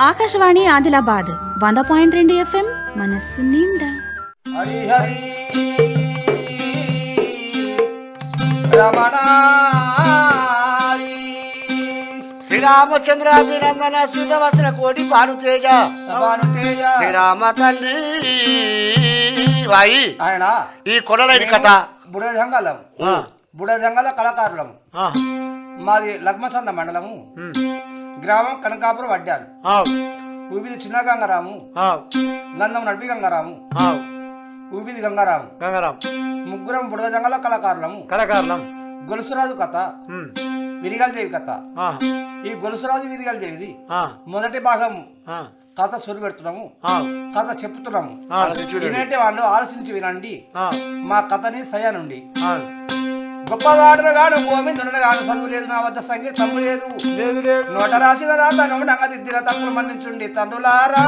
ఆకాశవాణి ఆదిలాబాద్ వంద పాయింట్ రెండు ఎఫ్ఎం మనస్సు నిండా. హరి హరి రమణారి. శ్రీరామచంద్రాభినందన సీతవచన కోటి భానుతేజ భానుతేజ శ్రీరామ తండ్రి వాయి. ఆయన. ఈ కొడలేని కథ. బుడజంగలం ఆ, బుడజంగల కళాకారులము. ఆ, మాది లగ్మచంద మండలము. గ్రామం కనకాపురం వడ్డారు ఆవ్, ఊబిది చిన్న గంగారాము. గంధం నడిపి గంగారాము. ఊబిది గంగారాము. గంగారాం ముగ్గురం బుడజంగల కళాకారులము. కరకారణం గొలుసురాజు కథ. విరిగల దేవి కథ. ఈ గొలుసురాజు విరిగల దేవిది మొదటి భాగం ఆ, కథ సురు పెడుతున్నాము. కథ చెప్తున్నాము. వినంటే వాళ్ళు ఆలోచించి వినండి. మా కథని సయానుండి. గొప్పవాడును గాడు గోవిందుడు గాడు. చదువు లేదు నా వద్ద సంగీతము లేదు. నోట రాసిన రాత నోటంగా దిద్దిన తప్పులు మన్నించుండి తండ్రులారా.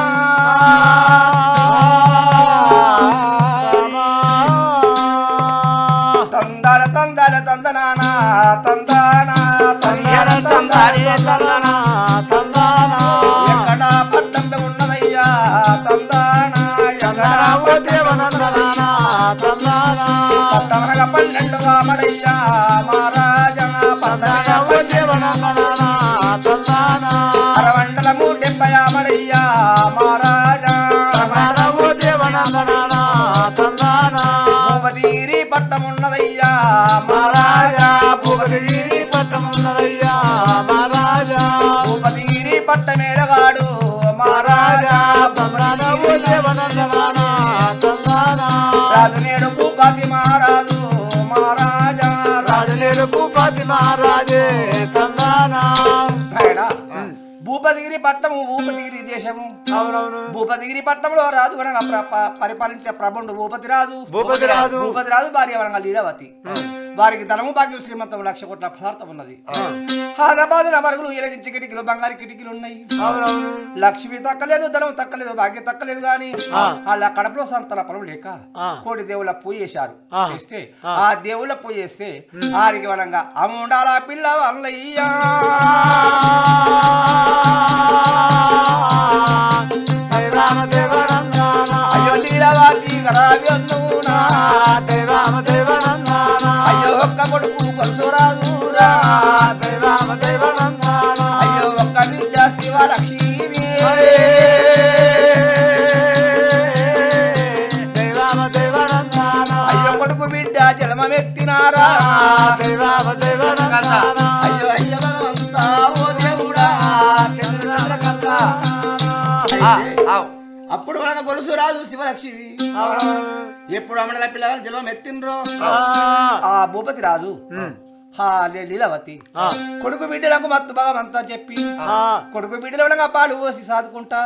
తందాన తందాన తందనాన తందాన తందాన తందాని. ఎక్కడ పట్టంత ఉన్నదయ్యా తందాన ఎక్కడ పట్టమనగా పన్నెండు వామడయ్యా మహారాజా అరవండలము డెబ్బై ఆమడయ్యా మహారాజా భూపతీరి పట్టమున్నదయ్యా మహారాజా భూపతీరి పట్టమేరగాడు మహారాజా రాజు నేడు భూపతి మహారాజే తందానా నాయనా, భూపతిగిరి పట్టము భూపతిగిరి దేశము. అవునవును. భూపతిగిరి పట్టణంలో రాజు ప- పరిపాలించే ప్రభుండు భూపతి రాజు భూపతి రాజు. భూపతి రాజు భార్య వనంగా లీలావతి. వారికి ధనము భాగ్యం శ్రీమంతం లక్ష కోట్ల పదార్థం ఉన్నది. హాదాబాద్ నవరుగులు ఎలగించి కిటికీలు బంగారు కిటికీలు ఉన్నాయి. లక్ష్మి తక్కలేదు ధనం తక్కలేదు భాగ్యం తక్కలేదు గాని. వాళ్ళ కడపలో సంతాన పొలం లేక. కోటి దేవుళ్ళ పూజ చేశారు. ఆ. చేస్తే ఆ. ఆ దేవుళ్ళ పూజ చేస్తే ఆరికి వనంగా అమ్ముండాల పిల్ల వల్లయ్యా అయ్యో లీలావతి గడావ్యన్నునా అయ్యో అప్పుడు మన గొలుసు రాజు శివలక్ష్మి ఎప్పుడు అమ్మల పిల్లలు జలం ఎత్తిండ్రో? ఆ. భూపతి రాజు. లీలావతి. కొడుకు బిడ్డలకు మత్తు భగవంతా చెప్పి కొడుకు బిడ్డల పాలు పోసి సాదుకుంటా.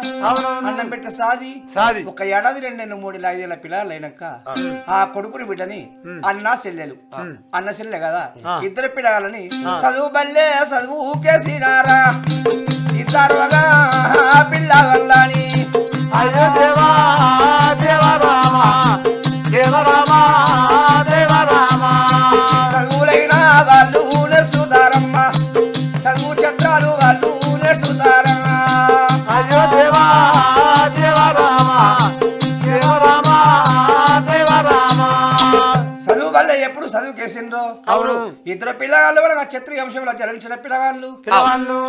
అన్నం పెట్ట సాది. సాది. ఒక ఏడాది రెండేళ్ళు మూడు ఐదేళ్ళ పిల్లలు అయినాక ఆ. కొడుకుని బిడ్డని అన్న చెల్లెలు. అన్న చెల్లె కదా. ఇద్దరు పిల్లలని చదువు బల్లే చదువు ఊకేసినారా చదువులైన కేసిండ్రో అవును. ఇద్దరు పిల్లగాళ్ళు కూడా క్షత్రియ వంశంలో జన్మించిన పిల్లగాళ్ళు.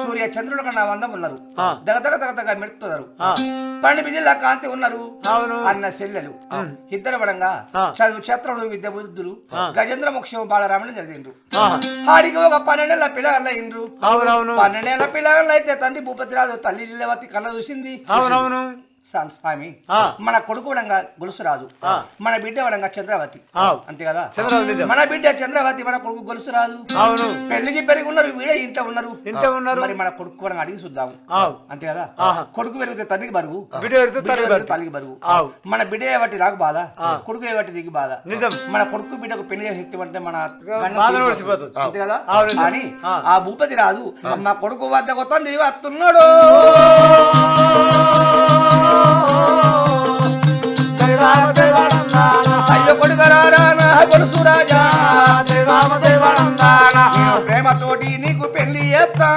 సూర్య చంద్రుల కన్నా వందం ఉన్నారు. దగదగ దగదగ మెడుతున్నారు పండి బిజిల్లా కాంతి ఉన్నారు. అవును. అన్న చెల్లెలు ఇద్దరు పడంగా. చదువు క్షేత్రములు విద్య బుద్ధులు గజేంద్ర ముఖ్యం బాలరాముని చదివిండ్రు. ఆడికి ఒక పన్నెండేళ్ళ పిల్లగాళ్ళు అయిండ్రు పన్నెండేళ్ళ పిల్లగాళ్ళు అయితే తండ్రి భూపతిరాజు తల్లి లీలవతి కళ్ళ చూసింది. స్వామి. మన కొడుకు వడంగా గొలుసురాజు మన బిడ్డ వడంగా చంద్రవతి. అంతే కదా మన బిడ్డ చంద్రవతి మన కొడుకు గొలుసురాజు అవును పెళ్ళికి పెరిగి ఉన్నారు వీడే ఇంట ఉన్నారు ఇంట ఉన్నారు. మరి మన కొడుకు వడంగా అడిగి చూద్దాము ఆవ్. అంతే కదా. కొడుకు పెరిగితే తల్లికి బరువు బిడ్డ పెరిగితే తల్లికి బరువు. మన బిడ్డ ఏవట్టి నాకు బాధ కొడుకు ఏవట్టి నీకు బాధ నిజం. మన కొడుకు బిడ్డకు పెళ్ళి చేసి మన బాధ తీరిపోతుంది. ఒడిసిపోతుంది. అంతే కదా. అని ఆ. భూపతి రాజు మా కొడుకు వద్ద కొత్త వస్తున్నాడు అయ్యో కొడుకరారా నా గొలుసు రాజా నేను ప్రేమతోటి నీకు పెళ్ళి చేస్తా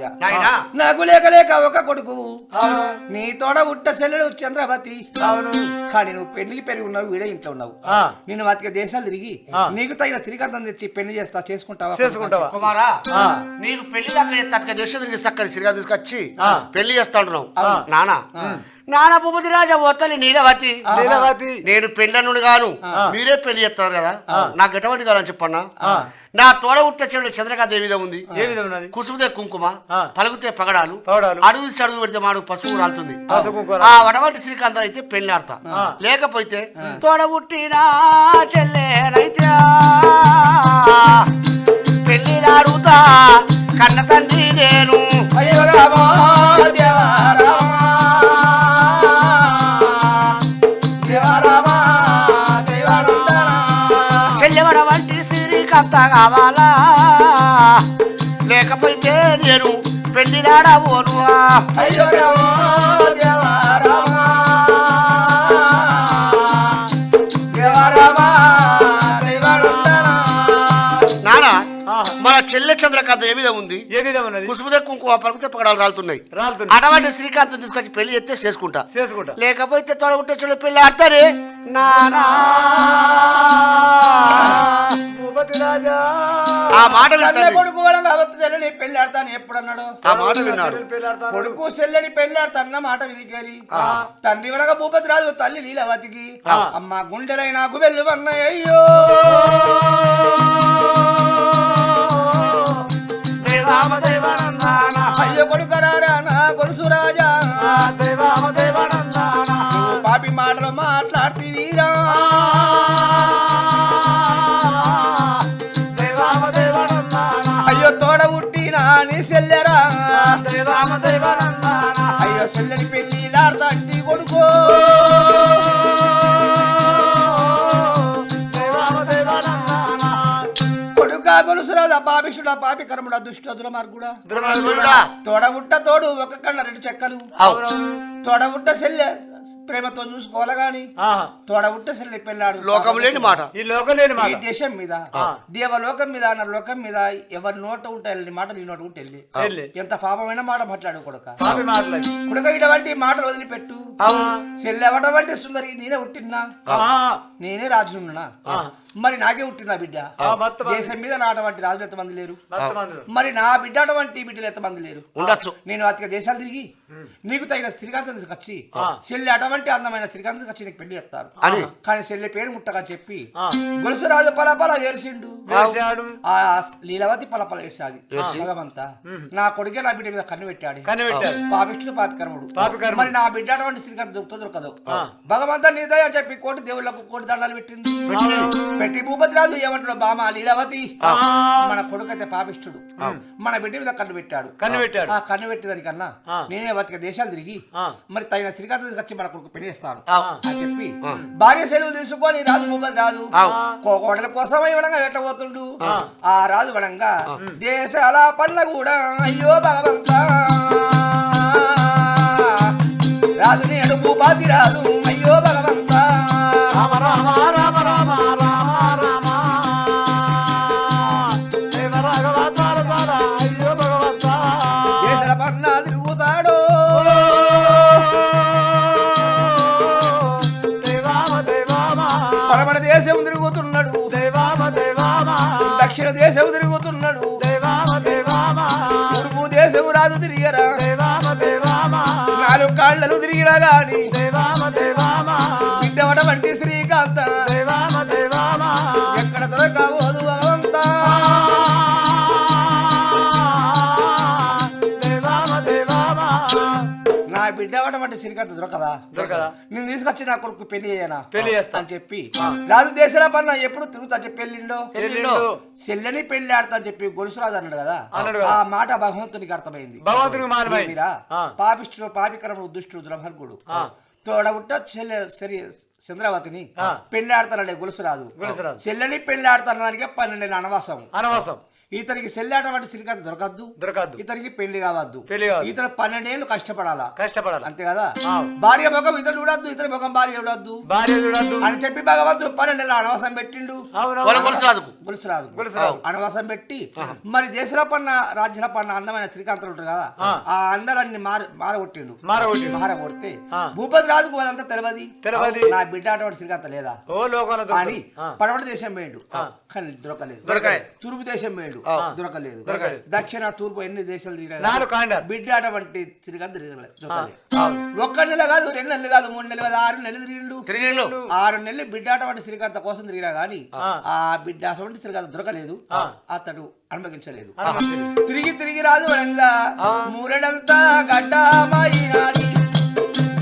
నాయనా. నాకు లేక లేక ఒక కొడుకు. నీ తోడ ఉట్ట సెల్లెడు చంద్రవతి. అవును. కానీ నువ్వు పెళ్ళికి పెరిగి ఉన్నావు వీడే ఇంట్లో ఉన్నావు. నేను వాటికి దేశాలు తిరిగి. నీకు తగిన శ్రీకాంతం తెచ్చి పెళ్ళి చేస్తా చేసుకుంటావా చేసుకుంటావా? కుమారా. నీకు పెళ్ళి దాకా తక్క దేశం తిరిగి చక్కని సిరిగా తీసుకొచ్చి. పెళ్ళి చేస్తాడు. నానా. నానా భూపతి రాజా నీలవతి. లీలావతి నేను పెళ్ళను గాను. మీరే పెళ్ళి చేస్తారు కదా? నాకు ఎటువంటి కాదని చెప్పన్నా? నా తోడ ఉట్ట చెడు చంద్రకాంత్ ఏ విధం ఉంది? ఏ విధం కుసుమితే కుంకుమ ఆ. పలుకుతే పగడాలు. అడుగు అడుగు పెడితే మాడు పసుపు రాలుతుంది. ఆ. వడవంటి శ్రీకాంత్ అయితే పెళ్ళి ఆడతా. లేకపోతే తోడ చెల్లెనైతే పెళ్ళి ఆడుతా కన్న తండ్రి నేను. అయ్యో కావాలా? లేకపోతే నేను పెళ్ళిలాడబోను అయ్యో చెల్లె చంద్రకాంత ఏ విధం ఉంది? ఏ విధం ఉన్నది? కుసుమదే కుంకుమ పలుకుతే పగడాలు రాలుతున్నాయి. రాలుతుంది అటువంటి శ్రీకాంత్ తీసుకొచ్చి పెళ్ళి చేస్తే చేసుకుంటా. చేసుకుంటా. లేకపోతే తొడగుట్టే చెల్లి పెళ్ళి ఆడతారే? నానా రాజా. ఆ మాట కొడుకు చెల్లని పెళ్ళి ఆడతాను. ఎప్పుడు అన్నాడు? ఆ మాట విన్నాడు. పెళ్ళాడతాను. కొడుకు చెల్లెని పెళ్ళి ఆడతాన్న మాట విధికేలి తండ్రి వనగా భూపతి రాజు తల్లి నీలవతికి అమ్మ గుండెలైన గుబెల్లు అన్నయ్య అయ్యో దేవామ దేవానందాన అయ్యో కొడుకు రారా నా గొలుసు రాజా. దేవామ దేవానందాన నువ్వు పాపి మాటలు మాట్లాడుతీవీరా దేవామ దేవానందాన అయ్యో తోడ పుట్టిన నీ సెల్లెరా. దేవామ దేవానందాన అయ్యో సెల్లెని కొడుకో. రాజా పాపిషుడా పాపి కర్ముడా దుష్ట దురమార్గుడా. తోడబుట్ట తోడు ఒక కన్న రెండు చెక్కలు. తోడబుట్ట సెల్లె ప్రేమతో చూసుకోవాలి గాని? ఆహా. తోడబుట్ట సెల్లె పెళ్ళాడు. లోకం లేని మాట. ఈ లోకం లేని ఈ మాట దేశం మీద దేవలోకం మీద అన్న లోకం మీద ఎవరి నోట ఉంటే వెళ్ళి మాట నీ నోట ఉంటే వెళ్ళి. ఎంత పాపమైన మాట మాట్లాడు కొడుక. కొడుక ఇటువంటి మాటలు వదిలిపెట్టు. చెల్లెవటువంటి సుందరి నేనే పుట్టినా? నేనే రాజున్నా ఆ. మరి నాకే పుట్టినా బిడ్డ? ఆ, మొత్తం మంది. దేశం మీద నాటువంటి రాజులు ఎంతమంది లేరు? మరి నా బిడ్డ అటువంటి బిడ్డలు ఎంతమంది లేరు? ఉండొచ్చు. నేను అతిక దేశాలు తిరిగి నీకు తగిన శ్రీకాంతం తీసుకొచ్చి. చెల్లి అటువంటి అందమైన శ్రీకాంతం నీకు పెళ్ళి చేస్తారు. అని. కానీ చెల్లి పేరు ముట్టగా చెప్పి. గొలుసు రాజు పలపల వేసాడు ఆ లీలవతి పలపల వేసాది వేసి. భగవంతా. నా కొడుకే నా బిడ్డ మీద కన్ను పెట్టాడు. పాపిష్టుడు పాపికర్ముడు. మరి నా బిడ్డ అటువంటి శ్రీకాంతం దొరుకుతుందో దొరకదు. భగవంతా నీ దయ చెప్పి కోటి దేవుళ్ళకు కోటి దండాలు పెట్టింది. పెట్టి భూపతి రాజు ఏమంటాడు? బామ లీలవతి. మన కొడుకైతే పాపిష్టుడు. మన బిడ్డ మీద కన్ను పెట్టాడు. కన్ను పెట్టాడు. ఆ కన్ను పెట్టేదానికన్నా. నేనే బతిక దేశాలు తిరిగి. మరి తగిన శ్రీకాంతం తీసుకొచ్చి మన కొడుకు పెళ్ళి. అని చెప్పి భార్య సెలవు తీసుకొని రాజు భూపతి రాజు. కోకోడల కోసం ఇవ్వడంగా పెట్టబోతుండు ఆ. రాజు వడంగా దేశాల పండ్ల కూడా అయ్యో భగవంతా. రాజు నేడు భూపాతి రాజు అయ్యో భగవంతా. రామ రామ. కాదు తిరిగరా. నాలుగు కాళ్ళలు తిరిగినా గాని దేవామ బిడ్డవట వంటి శ్రీకాంత. దేవామ దేవామ ఎక్కడ దొరకబోదు నా బిడ్డవట వంటి శ్రీకాంత దొరకదా? దొరకదా? నేను తీసుకొచ్చి నా కొడుకు పెళ్ళి చేయనా? పెళ్ళి చేస్తా. అని చెప్పి. రాజు దేశాల పన్న ఎప్పుడు తిరుగుతా చెప్పి పెళ్ళిండో చెల్లెని పెళ్ళి ఆడతా అని చెప్పి గొలుసు రాజు అన్నాడు కదా. ఆ మాట భగవంతునికి అర్థమైంది. భగవంతునికి. పాపిష్టుడు పాపికరముడు దుష్టుడు ద్రహర్గుడు తోడబుట్ట చెల్లె సరి చంద్రవతిని. పెళ్ళి ఆడతానండి గొలుసు రాజు గొలుసు రాజు. చెల్లెని పెళ్ళి ఆడతానడానికి పన్నెండేళ్ళ అనవాసం. అనవసం. ఇతనికి సెల్లాటటువంటి శ్రీకాంత్ దొరకద్దు. దొరకద్దు. ఇతనికి పెళ్ళి కావద్దు. పెళ్ళి కావద్దు. ఇతను పన్నెండేళ్ళు కష్టపడాలా? కష్టపడాలి. అంతే కదా. భార్య ముఖం ఇతను చూడద్దు ఇతని ముఖం భార్య చూడద్దు. భార్య చూడద్దు. అని చెప్పి భగవంతుడు పన్నెండేళ్ళ అనవాసం పెట్టిండు. గొలుసురాజు గొలుసురాజు. అనవాసం పెట్టి మరి దేశంలో పన్న రాజ్యాల పన్న అందమైన శ్రీకాంతులు ఉంటారు కదా? ఆ. అందాలన్నీ మార మారగొట్టిండు. మారగొట్టిండు. మారగొడితే. భూపతి రాజుకు అదంతా తెలియదు తెలియదు. నా బిడ్డ అటువంటి శ్రీకాంత లేదా? ఓ లోకంలో అని ఆ. పడమటి దేశం పోయిండు. కానీ దొరకలేదు. దొరకలేదు. తూర్పు దేశం పోయిండు. దొరకలేదు. దక్షిణ తూర్పు ఎన్ని దేశాలు తిరిగినా నాలుగు కాండారు. బిడ్డ అటువంటి శ్రీకాంత్ తిరగలేదు. ఒక్క నెల కాదు రెండు నెలలు కాదు మూడు నెలలు కాదు ఆరు నెలలు తిరిగిండు. ఆరు నెలలు బిడ్డ అటువంటి శ్రీకాంత కోసం తిరిగినా గాని ఆ. బిడ్డ అటువంటి శ్రీకాంత దొరకలేదు. అతడు అనుభవించలేదు. అనుమతించలేదు. తిరిగి తిరిగి రాదు వరంగా మూరెడంతా గడ్డమైనాది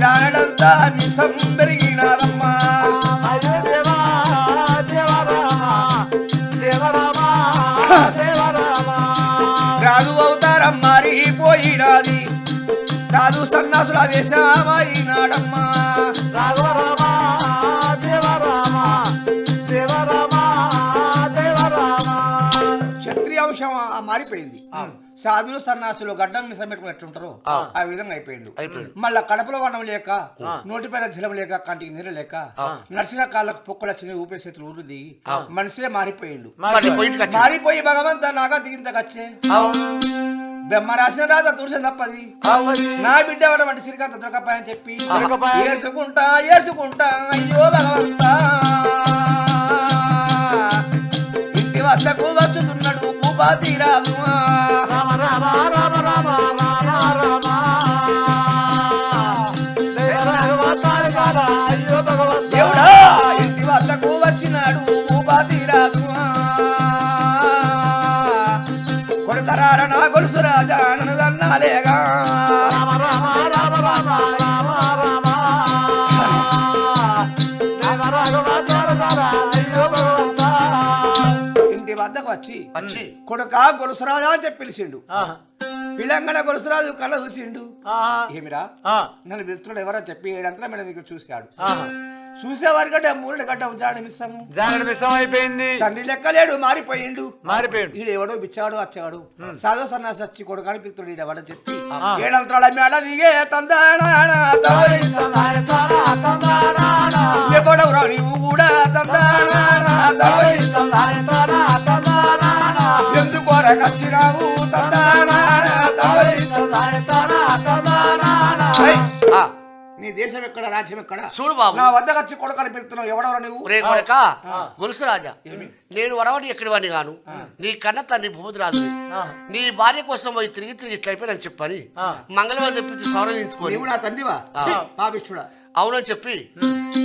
జానడంతా మిసం పెరిగినాదమ్మా. మారిపోయినాది సాధు సన్నాసుల వేషమైనాడమ్మా రాఘవ రామా దేవ రామా దేవ రామా దేవ రామా క్షత్రియ అంశం ఆ మారిపోయింది. సాధులు సన్నాసులు గడ్డం మిసం పెట్టుకుని ఎట్లుంటారో ఆ. విధంగా అయిపోయిండు. మళ్ళా కడపలో వనం లేక నోటిపైన జలం లేక కంటికి నీరు లేక నడిచిన కాళ్ళకు పొక్కలు వచ్చిన ఊపిరి చేతులు ఊరు దిగి మనిషే మారిపోయిండు. మారిపోయి భగవంత నాగా దిగింతకచ్చే బెమ్మ రాసిన రాత తుడిసిన తప్పది. నా బిడ్డ ఎవడమంటే శ్రీకాంత దొరకపాయని చెప్పి దొరకపాయ. ఏడ్చుకుంటా ఏడ్చుకుంటా అయ్యో భగవంత. ఇంటి వద్దకు వచ్చుతున్నాడు భూపాతి రాజు కొడుక గొలుసు రాజా అని చెప్పి పిలిచిండు. పిల్లంగన గొలుసురాజు కళ్ళ చూసిండు. ఏమిరా. నన్ను పిలుస్తున్నాడు ఎవరో చెప్పి ఏడంతా మేడం దగ్గర చూశాడు. ఆహా. చూసేవారి గడ్డ మూడు గడ్డ జాడ మిస్సము. జాగ్రత్త మిస్సం అయిపోయింది. తండ్రి లెక్కలేడు మారిపోయిండు. మారిపోయాడు. ఈడు ఎవడో బిచ్చాడు వచ్చాడు సాధు సన్నాసి వచ్చి కొడుకు అని పిలుతున్నాడు ఈడ ఎవడో చెప్పి. ఏడంతరాల మేడ తందానా ఎవడవురా నీవు కూడా ఎందుకోర కచ్చినావు తందానా. నీ దేశం ఎక్కడ రాజ్యం ఎక్కడ? చూడు బాబు. నా వద్దకు వచ్చి కొడుకని పిలుతున్నావు ఎవడవరా నువ్వు? ఒరే కొడక గొలుసు రాజా. నేను వడవడి ఎక్కడి వాడిని గాను నీ కన్న తండ్రి భూపతి రాజు నీ భార్య కోసం పోయి తిరిగి తిరిగి ఇట్లా అయిపోయినని చెప్పని మంగళవారం తెప్పించి సౌరదించుకొని నీవు నా తండ్రివా? ఆ. అవునని చెప్పి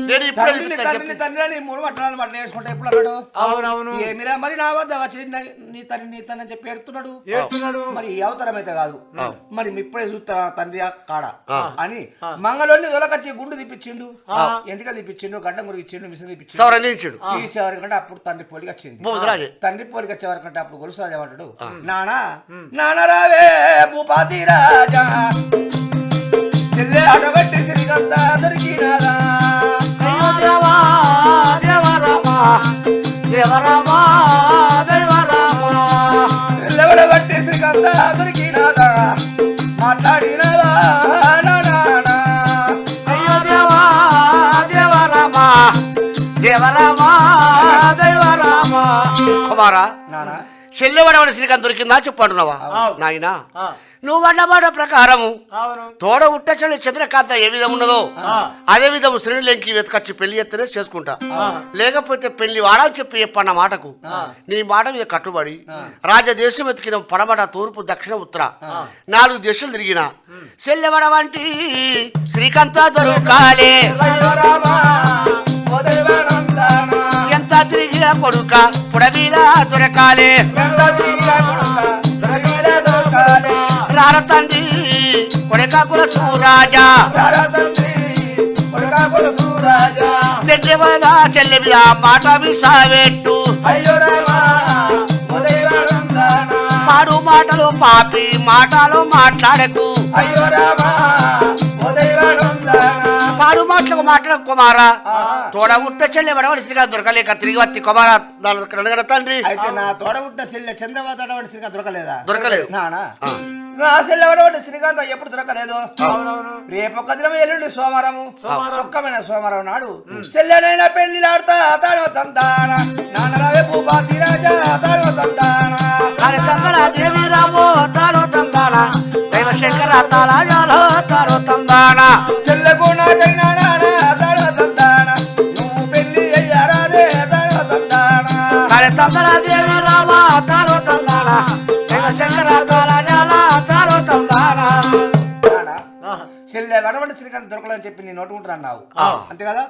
నేను ఇప్పుడే తండ్రి మూడు పట్టణాలు పట్ట వేసుకుంటే ఎప్పుడు అన్నాడు అవునవును. ఏమిరా మరి నా వద్ద వచ్చి నీ- తండ్రి నీ అని చెప్పి ఎడుతున్నాడు మరి ఈ అవతారం అయితే కాదు. మరి ఇప్పుడే చూస్తా తండ్రి కాడ? అని మంగళోని దొలకచ్చి గుండు తిప్పించిండు ఎంటిక తిప్పించిండు గడ్డం గురికి ఇచ్చిండు మిషన్ తిప్పించిండు సౌరదించుడు తీసేవారి కంటే అప్పుడు తండ్రి పోలికి వచ్చింది. తండ్రి పోలికి వచ్చేవారి కంటే అప్పుడు గొలుసు రాజా అంటాడు నానా నాన్న రావే భూపాతి రాజా. చెల్లె అడబట్టి శ్రీకంత దొరికినారా? దేవరామా దేవరామా దేవరామా దేవరామా చెల్లెవడ బట్టి శ్రీకంత దొరికినారా? మాట్లాడినవా? అయ్యో దేవా దేవరామా దేవరామా దేవరామా కుమారా నానా? చెల్లెవడవని శ్రీకాంత్ దొరికిందా చెప్పు అంటున్నావా. నాయనా. నువ్వు అన్నమాట ప్రకారము తోడ ఉట్టచండి చంద్రకాంత ఏ విధం ఉన్నదో. అదే విధం శ్రేణులెంకి వెతకచ్చి పెళ్ళి ఎత్తనే చేసుకుంటా. లేకపోతే పెళ్ళి వాడని చెప్పి చెప్పన్న మాటకు నీ మాట మీద కట్టుబడి రాజదేశం వెతికిన పడమట తూర్పు దక్షిణ ఉత్తర నాలుగు దేశాలు తిరిగిన. చెల్లెవడ వంటి శ్రీకాంత దొరకాలే. తిరిగిన కొడుక పుడవిలా దొరకాలే. రార తండ్రి సూరాజా. కొడుకా కొలుసు రాజా చెల్లె మీద చెల్లె మీద మాట విసావెట్టు. పాడు మాటలు పాపి మాటలు మాట్లాడకు. అయ్యో రామా పాడు మాటలకు మాట్లాడకు కుమారా. తోడ ఉట్ట చెల్లె వడవడి శ్రీగా దొరకలేక తిరిగి వచ్చి కుమారా. నడగడ తండ్రి? అయితే నా తోడ పుట్టిన చెల్లె చంద్రబాబు శ్రీగా దొరకలేదా? దొరకలేదు. నానా? నా సెల్లవడం శ్రీకాంత్ ఎప్పుడు దొరకలేదు? రేపు ఒక దినం ఎల్లుండి సోమవారము. సొక్కమైన సోమవారం నాడు. చెల్లెనైనా పెళ్ళిలాడతా తాడో తందాన నాన్నరావే భూపాతి రాజా తాడో తందాన అరే తందన దేవి రామో. దైవ శంకర తాళాలో తారో తందాన చెల్లెకు నాకైనా చెల్లె వడవంటి శ్రీకాంత్ దొరకలేదని చెప్పి నీ నోటుకుంటారు అన్నావు. అంతే కదా.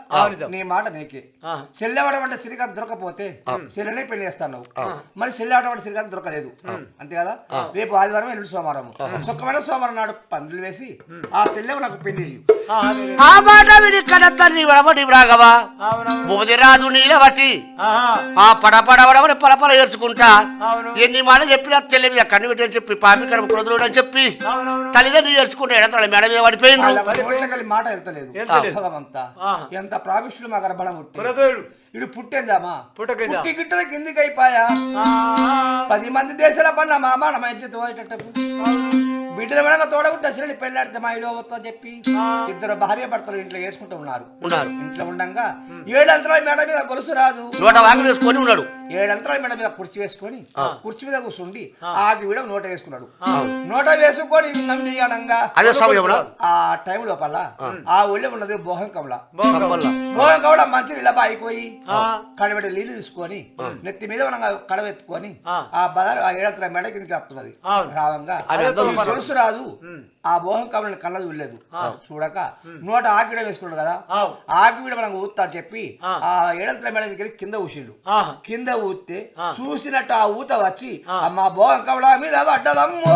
నీ మాట నీకే. చెల్లె వడవంటి శ్రీకాంత్ దొరకపోతే చెల్లెనే పెళ్ళి చేస్తాను. మరి చెల్లె వడవంటి శ్రీకాంత్ దొరకలేదు. అంతే కదా? రేపు ఆదివారం ఎల్లుండి సోమవారం. సుఖమైన సోమవారం నాడు పందులు వేసి ఆ చెల్లె నాకు పెళ్ళి. ఆ, మాట విని కడతని వడబడి రాఘవా. అవునవును. భూదిరాజు నీలవతి. ఆహా. ఆ పడపడ వడబడి పలపల ఏడ్చుకుంటా అవును. ఎన్ని మాటలు చెప్పినా తెలియదు కన్ను పెట్టని చెప్పి పాపికరం కులదుడు అని చెప్పి తల్లిదండ్రులు ఏడ్చుకుంటే ఎడతాడు మెడ మీద పడిపోయిండ్రు నోట్లోకెళ్ళి మాట వెళ్తలేదు. ఎంత ప్రావిష్యులు మా గర్భణం ఇడు పుట్టేందామా? పుట్టి గిట్టల కిందికి అయిపోయా పది మంది దేశాల పడిన మా అమ్మ నమ్మ పోయేటట్టు బిడ్డల వెనక తోడగుట్ట అసలు పెళ్ళాడితే మా ఇల్లు అవతా చెప్పి ఇద్దరు భార్య భర్తలు ఇంట్లో ఏడ్చుకుంటూ ఉన్నారు. ఉన్నారు. ఇంట్లో ఉండంగా ఏడంతరాల మేడ మీద గొలుసు రాదు. నోట వేసుకొని ఉన్నాడు. ఏడంతరాల మేడ మీద కుర్చీ వేసుకొని కుర్చీ మీద కూర్చుండి ఆగి విడ నోట వేసుకున్నాడు. నోట వేసుకొని నమ్మియానంగా ఆ టైం లోపల ఆ. ఒళ్ళో ఉన్నది బోహం కమల. బోహం కమల. మంచి ఇలా పాయిపోయి ఆ. కడబెట్టి నీళ్ళు తీసుకొని నెత్తి మీద మనం కడవెత్తుకొని ఆ. బదారు ఆ ఏడంతర మెడ కిందకి వస్తున్నది. రావంగా. రాదు ఆ బోహం కమలని కళ్ళ చూడలేదు. చూడక నోట ఆకిడ వేసుకున్నాడు కదా? ఆవు. ఆకివిడ మనం ఊతా చెప్పి ఆ. ఏడంతర మెడ దగ్గర కింద ఊసిండు. కింద ఊస్తే ఆ. చూసినట్టు ఆ ఊత వచ్చి. అమ్మ బోహం కమల మీద పడ్డదమ్మో!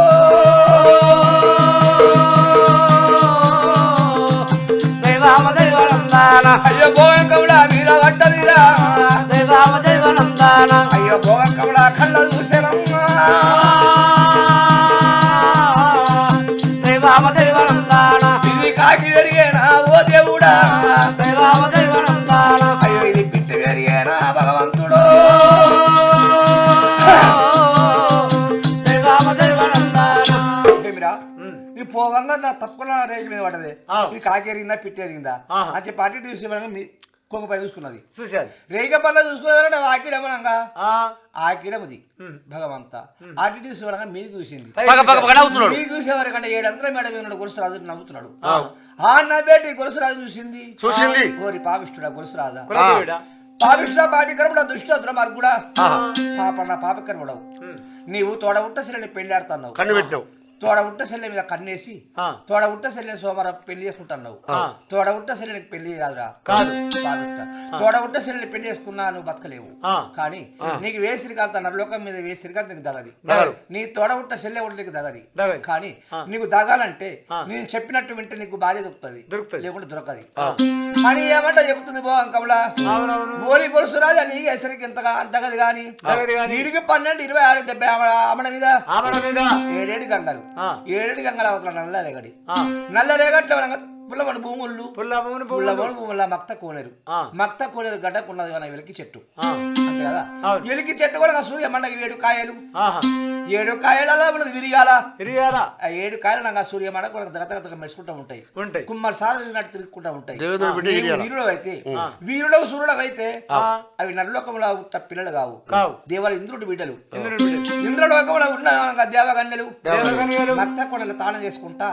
అయ్యో బోహం కమల మీద పడ్డదిరా! దైవామ దైవనందాన అయ్యో కమల కళ్ళ చూసానమ్మా! దేవుడా అయ్యో ఇది పిచ్చి భగవంతుడు. ఈ పోవంగా నా తప్పకుండా రేగి మీద పడ్డది. ఈ కాకి ఎరిగిందా పిట్టి ఎరిగిందా ఆహా. అని చెప్పి అటు చూసి మనగా మీ కొంగపై చూసుకున్నది. చూశాను. రేగ పళ్ళ చూసుకున్నదంటే ఆకిడమనంగా ఆకిడమది భగవంత. అటు చూసి మనగా మీది చూసింది. మీది చూసేవారికంటే ఏడంతరం మేడ ఉన్నాడు గొలుసు రాజు నవ్వుతున్నాడు. ఆ. నవ్వేటి గొలుసు రాజు చూసింది? చూసింది. ఓరి పాపిష్టుడా గొలుసు రాజా. కులదేవుడా పాపిష్ట పాపికరముడ దుష్టోత్తర మార్గుడా? పాప నా పాపకరముడవు. నీవు తోడ ఉట్ట సెల్లని పెళ్ళాడుతున్నావు కన్ను తోడ ఉట్ట సెల్లె మీద కన్నేసి. తోడ ఉట్ట సెల్లె సోమవారం పెళ్ళి చేసుకుంటున్నావు ఆ. తోడ ఉట్ట సెల్లెనికి పెళ్ళి కాదురా కాదు. తోడ ఉట్ట సెల్లెని పెళ్ళి చేసుకున్నా నువ్వు బతకలేవు. కానీ నీకు వే శ్రీకాంత నరలోకం మీద వే శ్రీకాంత్ నీకు దగది. నీ తోడ ఉట్ట సెల్లె ఉంటే నీకు దగది. కానీ. నీకు దగాలంటే. నేను చెప్పినట్టు వింటే నీకు భార్య దొరుకుతుంది. లేకుంటే దొరకది అని ఏమంట చెప్తుంది బో అంకమలా ఓరి గొలుసు రాజా నీకు ఎసరికి ఎంతగా అంతగది గాని. వీడికి పన్నెండు ఇరవై ఆరు డెబ్బై అమడ మీద ఏడేడు గంగలు ఆ. ఏడేడు గంగల అవతల నల్ల రేగడి. ఆ, నల్ల రేగట్ల పుల్లమని భూములు పుల్లమ్మని పుల్ల పుల్లమని భూముల మక్త కోనేరు. ఆ. మక్త కోనేరు గడ్డకున్నది మన వెలికి చెట్టు. ఆ, అంతే కదా? అవును. ఎలికి చెట్టు కూడా సూర్య మండకి ఏడు కాయలు. ఏడు కాయలలో ఉన్నది విరిగాల ఇరియాలా ఆ ఏడు కాయలు నాకు సూర్య మండ కూడా దగదగతగా మెరుచుకుంటూ ఉంటాయి. ఉంటాయి. కుమ్మరి సాధించినట్టు తిరుగుకుంటూ ఉంటాయి. వీరుడు అయితే వీరుడవు సూర్యుడు అయితే అవి నరలోకంలో పుట్ట పిల్లలు కావు. కావు. దేవాల ఇంద్రుడి బిడ్డలు. ఇంద్రుడి ఇంద్రలోకంలో ఉన్న దేవగన్యలు. మత్త కొడలు తానం చేసుకుంటా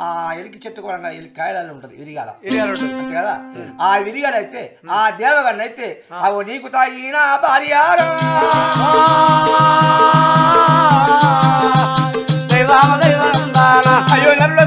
ఆ. ఎలికి చెట్టు కూడా ఎలికి కాయలలో ఉంటది విరిగాల. అంతే కదా? ఆ విరిగాలు అయితే ఆ. దేవగన్ అయితే అవు నీకు తాగిన భార్యారా దైవనందాన. అయ్యో నల్ల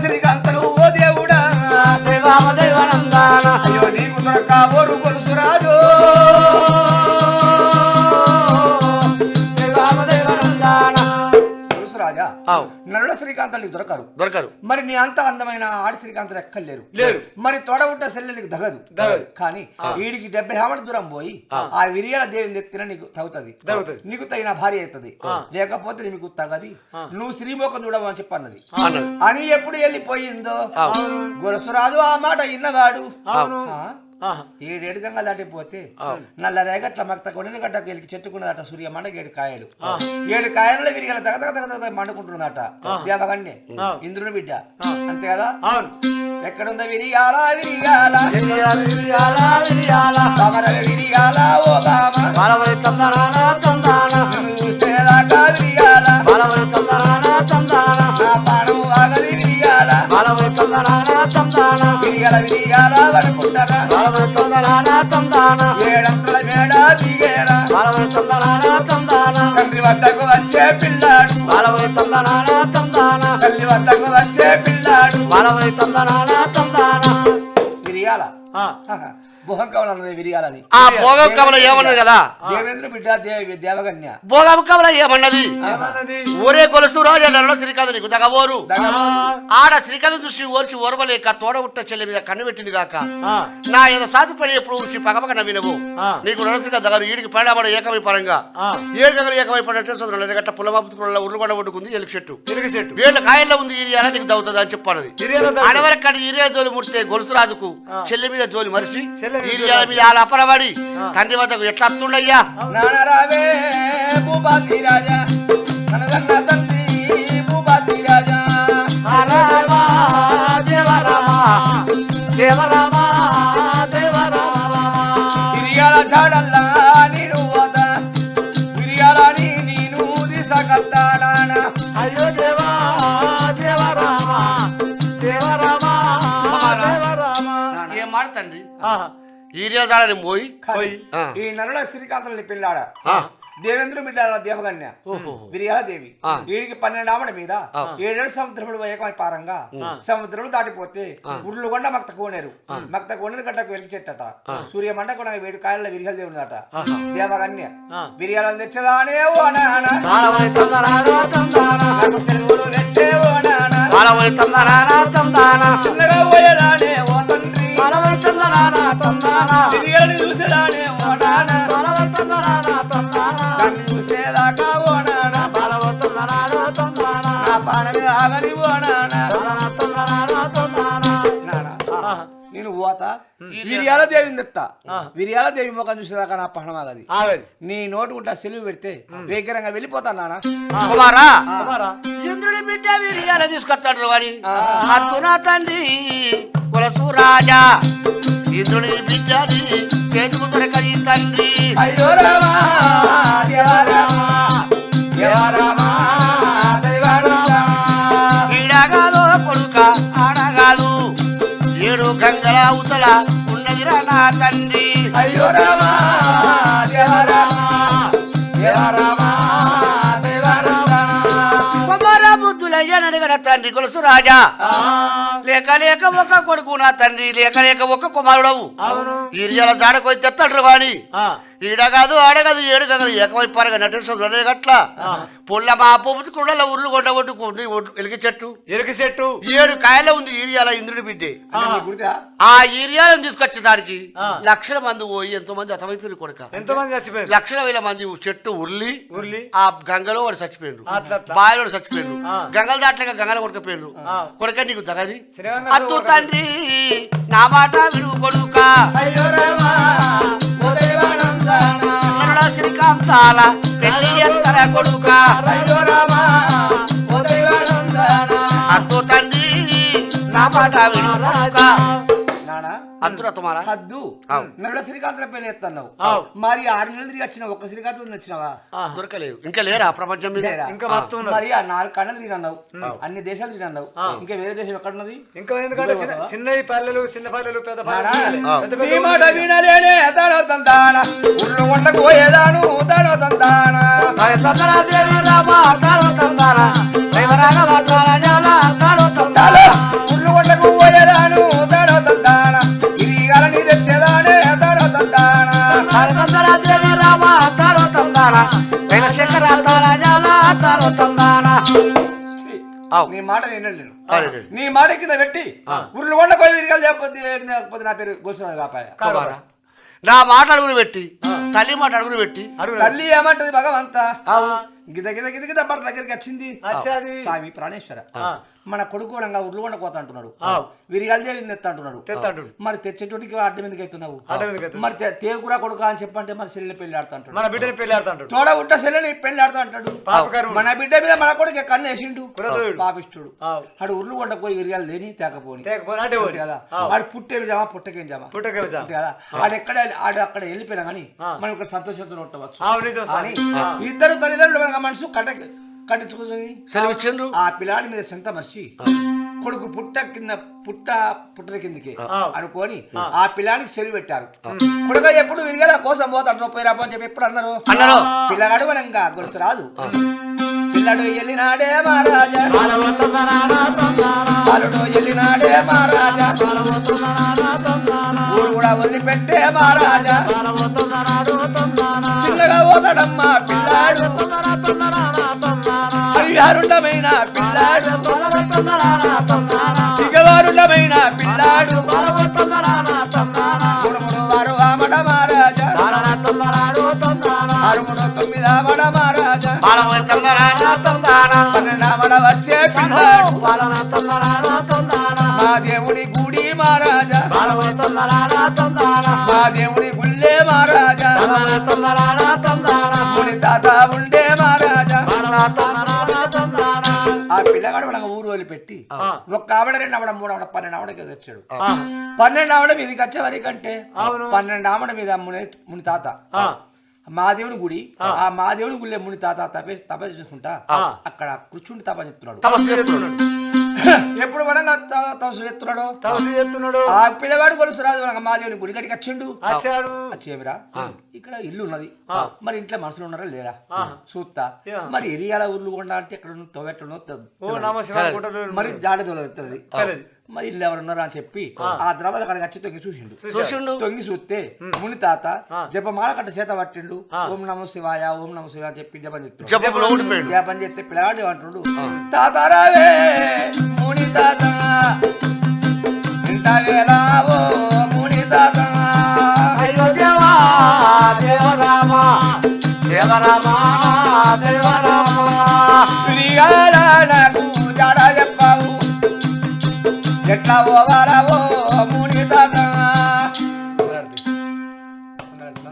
నల్ల శ్రీకాంతలు నీకు దొరకరు. దొరకరు. మరి నీ అంత అందమైన ఆడి శ్రీకాంతులు ఎక్కలేరు లేరు. మరి తోడగుట్ట సెల్లె నీకు దగదు. దగదు. కానీ వీడికి డెబ్బై హామల దూరం పోయి ఆ. విరియాల దేవుని ఎత్తిన నీకు తగుతుంది. నీకు తగిన భార్య అవుతుంది లేకపోతే నీకు తగది. నువ్వు శ్రీమోకం చూడమని చెప్పన్నది. అని ఎప్పుడు వెళ్ళిపోయిందో? గొలుసు రాదు ఆ మాట విన్నవాడు. ఆ? ఏడేడు గంగ దాటిపోతే నల్ల రేగట్ల మక్త గడ్డకు వెళ్ళి చెట్టుకున్నదట సూర్య మండకి ఏడు కాయలు. ఏడు కాయలలో విరిగల తగ తగ తగ తగ మండుకుంటున్నదట. దేవగన్నే ఇంద్రుని బిడ్డ. అంతే కదా? అవును. ఎక్కడుందో విరిగాల విరిగాల విరియాల విరియాల విరియాల. కమర విరిగాల ఓ బామ బలవై తందనాన తందాన చూసేదాకా విరిగాల బలవై తందనాన తందాన తందనాన తందాన? విరిగల విరిగాల పడుకుంటారా బలవై తందనాన తందాన? ఏడంతల మేడ దిగేరా? బలవై తందనాన తందాన? తండ్రి వద్దకు వచ్చే పిల్లాడు. బలవై తందనాన తందాన? తల్లి వద్దకు వచ్చే పిల్లాడు. బలవై తందనాన తందాన ఆ, భోగం కమల ఏమన్నది కదా? దేవేంద్ర బిడ్డ దేవి దేవగన్య భోగం కమల ఏమన్నది? ఒరే శ్రీకాంత్ నీకు తగబోరు దగ- ఆడ శ్రీకాంత్ చూసి ఓర్చి ఓర్వలేక తోడ ఉట్ట చెల్లె మీద కన్ను పెట్టింది కాక ఆ, నా ఏదో సాధు పడి ఎప్పుడు ఊసి పగపగ నవ్వినవు. నీకు నరసింహ దగ్గర ఈడికి పడబడ ఏకమై పరంగా. ఏడు గంగలు ఏకమై పడినట్టు సోదరులు గట్ట పుల్లమాపుతుకుల ఉర్రుగొండ ఒడ్డుకుంది ఎలుగు చెట్టు. తిరిగి చెట్టు. వీళ్ళ కాయల్లో ఉంది ఇరియాల నీకు దవుతుంది అని చెప్పానది. ఆడవరక్కడ ఇరియా జోలి ముడితే గొలుసు రాజుకు చెల్లి మీద జోలి మరిచి అపరబడి తండ్రి వద్దకు ఎట్లా అత్తుండయ్యా నానరావే తండ్రి ఆహా, ఈరియా జాడని పోయి. ఈ పిల్లాడ. దేవేంద్ర బిడ్డ దేవగన్య. దేవి వీడికి పన్నెండు ఆమడ మీద ఏడేడు సముద్రములు పారంగా సముద్రములు దాటిపోతే ఉర్లు కొండ మక్త కోనేరు. మక్త కోనేరు గడ్డకు వెలికి చెట్టట. సూర్య మండ కొన వేడి కాయల విరిగల దేవునిదట దేవగన్య. విరియాలను తెచ్చదానే ఓ చిన్నగా పోయేదానే ఓ చూసేదానే బాలవై చూసేదాకా బాలవై నా పానమే ఆగని నేను పోతా. విరియాల దేవిని తెత్తా విరియాల దేవి ముఖం చూసేదాకా నా పహనమాగది ఆగది. నీ నోటు ఉంటా సెలవు పెడితే వేగరంగా వెళ్ళిపోతాను నాన్న కుమారా? కుమారా? ఇంద్రుడి బిడ్డ వీరియాల తీసుకొస్తాడు వాడి. అత్తున తండ్రి కులసు రాజా. ఇంద్రుడి బిడ్డని చేతుకు దొరకది తండ్రి. అయ్యో రామా కొడుక ఆడగాలు ఏడు గంగల ఉతల ఉన్నదిరా నా తండ్రి. అయ్యో రామా. బుద్ధులయ్యనడిగడ తండ్రి కొలుసు రాజా. లేక లేక ఒక కొడుకు నా తండ్రి లేక లేక ఒక కుమారుడవు. జాడకొయి తెస్తాడు వాణి. ఆ, ఈడ కాదు ఆడ కాదు ఏడు కాదు. ఏకమైపారుగా నటించడం గట్ల. పుల్ల మా పొబుతు కుండల ఉర్లు కొట్ట కొట్టుకుంది ఎలికి చెట్టు. ఎలుక చెట్టు. ఏడు కాయల ఉంది ఈరియాల ఇంద్రుడి బిడ్డే. ఆ. ఈరియాలను తీసుకొచ్చేదానికి ఆ. లక్షల మంది పోయి ఎంతో మంది అతమైపోయారు కొడుక. ఎంతో మంది చచ్చిపోయారు లక్షల వేల మంది చెట్టు ఉర్లి ఉర్లి. ఆ గంగలో వాడు చచ్చిపోయిండు అట్లా అట్లా. బావిలో వాడు చచ్చిపోయిండు ఆ. గంగల దాట్లేక గంగల కొడుకపోయిండు ఆ. కొడుక నీకు తగది అత్తు తండ్రి నా మాట వినువు కొడుక. అయ్యో రామా శ్రీకాంతాల పెళ్ళి ఎత్తర కొడుక. అత్తు తండ్రి నా కొడుక నానా అద్దురా తుమారా? హద్దు. అవు. నల్ల శ్రీకాంతుల పెళ్ళి ఎత్తన్నావు. మరి ఆరు నెలలు తిరిగి వచ్చిన ఒక్క శ్రీకాంతం వచ్చినావా? దొరకలేదు. ఇంకా లేరా ప్రపంచం మీద? ఇంకా మరి ఆ నాలుగు కళ్ళలు తిరిగి అన్నావు. అన్ని దేశాలు తిరిగి అన్నావు. ఇంకా వేరే దేశం ఎక్కడున్నది? ఇంకా ఎందుకంటే చిన్న పల్లెలు చిన్న పల్లెలు పెద్ద మాట. వినలేనే తాడో తందాన ఉళ్ళు వంటకు పోయేదాను తాడో రామ వాతాల జాల తారో తందాన చాలు. ఉళ్ళు వంటకు పోయేదాను తాడో తందాన. రామ తారో తందాన తారో తందాన. నీ మాట సరే. నీ మాట కింద పెట్టి ఉర్లు వంట పోయి విరిగాలు లేకపోతే నా పేరు గొలుసు కాపాయ నా మాట అడుగులు పెట్టి తల్లి మాట అడుగులు పెట్టి తల్లి ఏమంటది భగవంత. గిద గిద గిద గిద దగ్గరికి వచ్చింది. స్వామి ప్రాణేశ్వర. మన కొడుకు కూడా ఉర్లు వండ కోత అంటున్నాడు ఆ. విరిగాలి దేవి తెత్త అంటున్నాడు మరి తెచ్చేటోటికి అడ్డ మీదకి అవుతున్నావు. మరి తే- తేగురా కొడుకు అని చెప్పంటే మరి చెల్లెని పెళ్ళి ఆడుతా అంటాడు మన బిడ్డని పెళ్ళి ఆడుతుంటాడు తోడ ఉట్ట సెల్లని పెళ్ళి ఆడుతా అంటాడు. మన బిడ్డ మీద మన కొడుకు కన్ను వేసిండు. పాపిస్తుడు. ఆడు ఉర్లు వంట పోయి విరిగాలి దేని తేకపోని కదా. వాడు పుట్టేవి జమా పుట్టకేం జమా పుట్టకే. అంతే కదా ఆడు ఎక్కడ ఆడు అక్కడ వెళ్ళిపోయినా కానీ. మనం ఇక్కడ సంతోషంతో ఉండవచ్చు. ఇద్దరు తల్లిదండ్రులు మన మనసు కట్ట కట్టించుకుని సెలవిచ్చిండ్రు ఆ పిల్లాడి మీద సెంత మర్చి కొడుకు పుట్ట కింద పుట్ట పుట్టల కిందకి. అనుకొని ఆ. పిల్లానికి సెలవు పెట్టారు. కొడుక ఎప్పుడు విరిగేలా కోసం పోతాడు పోయి రాపో అని చెప్పి ఎప్పుడు అన్నారు. అన్నారు. పిల్లగాడు మనంగా గొలుసు రాదు. పిల్లడు వెళ్ళినాడే మహారాజా. వెళ్ళినాడే మహారాజా. ఊరు కూడా వదిలిపెట్టే మహారాజా. చిన్నగా పోతాడమ్మా పిల్లాడు. హరిహారుండమైన పిల్లాడు దిగవారుండమైన పిల్లాడు ఒక్క ఆవిడ రెండు ఆవిడ మూడు ఆవిడ పన్నెండు ఆవిడకి తెచ్చాడు. పన్నెండు ఆవిడ మీదకి వచ్చే వరకంటే అవును. పన్నెండు ఆవిడ మీద ముని ముని తాత. మాదేవుని గుడి ఆ. మాదేవుని గుళ్ళే ముని తాత తపే తపస్సు చేసుకుంటా అక్కడ కూర్చుండి తప చెప్తున్నాడు ఎప్పుడు మనం తపస్సు చేస్తున్నాడు. తపస్సు చేస్తున్నాడు. ఆ పిల్లగాడు కొలుసు రాదు మనకు మాదేవుని గుడి గడికి వచ్చిండు వచ్చాడు వచ్చేమిరా ఇక్కడ ఇల్లు ఉన్నది. మరి ఇంట్లో మనుషులు ఉన్నారా లేరా. చూస్తా. మరి ఎరియాల ఊర్లు కొండ అంటే శివాయ గుంటలు మరి జాడ దొరుకుతుంది. మరి ఇల్లు ఎవరు ఉన్నారా అని చెప్పి ఆ. ద్రవద అక్కడికి వచ్చి తొంగి చూసిండు. చూసిండు. తొంగి చూస్తే ముని తాత. జపమాల కట్ట చేత పట్టిండు. ఓం నమో శివాయ ఓం నమో శివాయ అని చెప్పి జపం ఓడిపోయాడు జపం చేస్తే పిల్లగాడు అంటున్నాడు తాతారావే!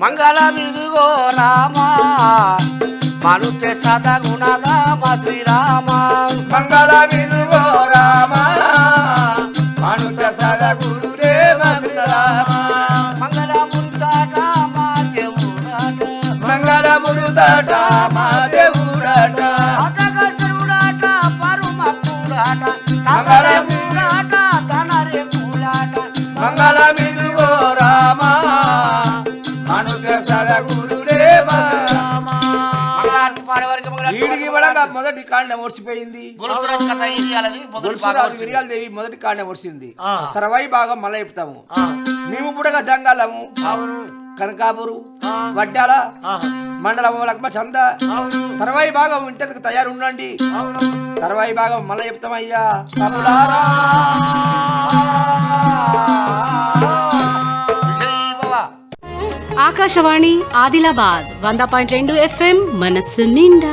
మంగళమిదిగో రామా మనుతే సదగుణదామ శ్రీరామ. మంగళ Allah. మొదటి కాండ గొలుసురాజు భాగం విరియాల దేవి మొదటి కాండ ఓడిసింది ఆ. తర్వాయి భాగం మళ్ళీ చెప్తాము మేము పుడగా జంగాలము. కనకాపురు. వడ్డాల మండలం లక్మ చంద. తర్వాయి భాగం ఇంటకు తయారు ఉండండి తర్వాయి భాగం మళ్ళీ చెప్తామయ్యా ఆకాశవాణి ఆదిలాబాద్ వంద పాయింట్ రెండు ఎఫ్ఎం మనస్సు నిండా.